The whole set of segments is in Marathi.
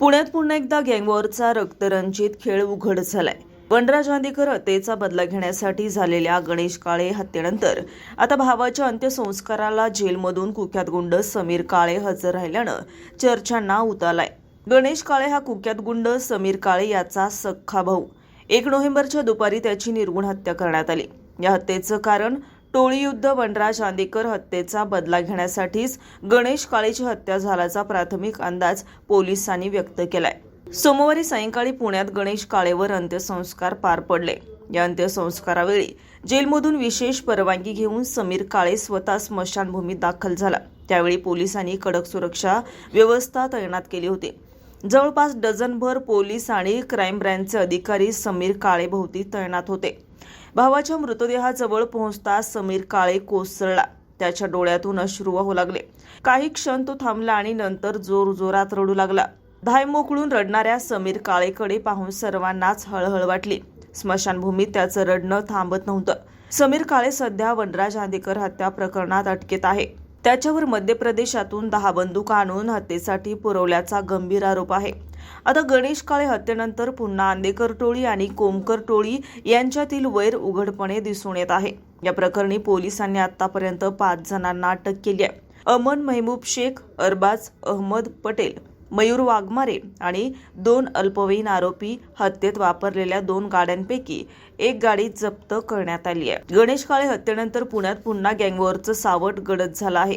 पुण्यात पुन्हा एकदा गँगवॉरचा रक्तरंजित खेळ उघड झालाय. वनराज गांधीकर हत्येचा बदला घेण्यासाठी झालेल्या गणेश काळे हत्येनंतर आता भावाच्या अंत्यसंस्काराला जेलमधून कुख्यात गुंड समीर काळे हजर राहिल्यानं चर्चांना उतालाय गणेश काळे हा कुख्यात गुंड समीर काळे याचा सख्खा भाऊ. एक नोव्हेंबरच्या दुपारी त्याची निर्गुण हत्या करण्यात आली. या हत्येचं कारण टोळीयुद्ध वनराज आंदेकर हत्येचा बदला घेण्यासाठीच गणेश काळेची हत्या झाल्याचा प्राथमिक अंदाज पोलिसांनी व्यक्त केलाय. सोमवारी सायंकाळी पुण्यात गणेश काळेवर अंत्यसंस्कार पार पडले. या अंत्यसंस्कारावेळी जेलमधून विशेष परवानगी घेऊन समीर काळे स्वतः स्मशानभूमीत दाखल झाला. त्यावेळी पोलिसांनी कडक सुरक्षा व्यवस्था तैनात केली होती. जवळपास डझनभर पोलीस आणि क्राईम ब्रँचचे अधिकारी समीर काळेभोवती तैनात होते. भावाच्या मृतदेहाजवळ पोहोचताच समीर काळे कोसळला. त्याच्या डोळ्यातून अश्रू वाहू लागले. काही क्षण तो थांबला आणि नंतर जोर जोरात रडू लागला. धाय मोकळून रडणाऱ्या समीर काळेकडे पाहून सर्वांनाच हळहळ वाटली. स्मशानभूमीत त्याचं रडणं थांबत नव्हतं. समीर काळे सध्या वनराज आंदेकर हत्या प्रकरणात अटकेत आहे. त्याच्यावर मध्य प्रदेशातून दहा बंदूक आणून हत्येसाठी पुरवल्याचा गंभीर आरोप आहे. आता गणेश काळे हत्येनंतर पुन्हा आंदेकर टोळी आणि कोमकर टोळी यांच्यातील वैर उघडपणे दिसून येत आहे. या प्रकरणी पोलिसांनी आतापर्यंत पाच जणांना अटक केली आहे. अमन मेहमूब शेख अरबाज अहमद पटेल मयूर वाघमारे आणि दोन अल्पवयीन आरोपी हत्येत वापरलेल्या दोन गाड्यांपैकी एक गाडी जप्त करण्यात आली आहे. गणेश काळे हत्येनंतर पुण्यात पुन्हा गँगवॉरचं सावट गडद झालं आहे.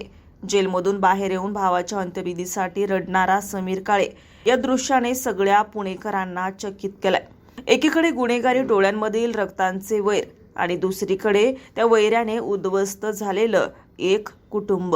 जेलमधून बाहेर येऊन भावाच्या अंत्यविधीसाठी रडणारा समीर काळे या दृश्याने सगळ्या पुणेकरांना चकित केलंय. एकीकडे गुन्हेगारी डोळ्यांमधील रक्तांचे वैर आणि दुसरीकडे त्या वैऱ्याने उद्ध्वस्त झालेलं एक कुटुंब.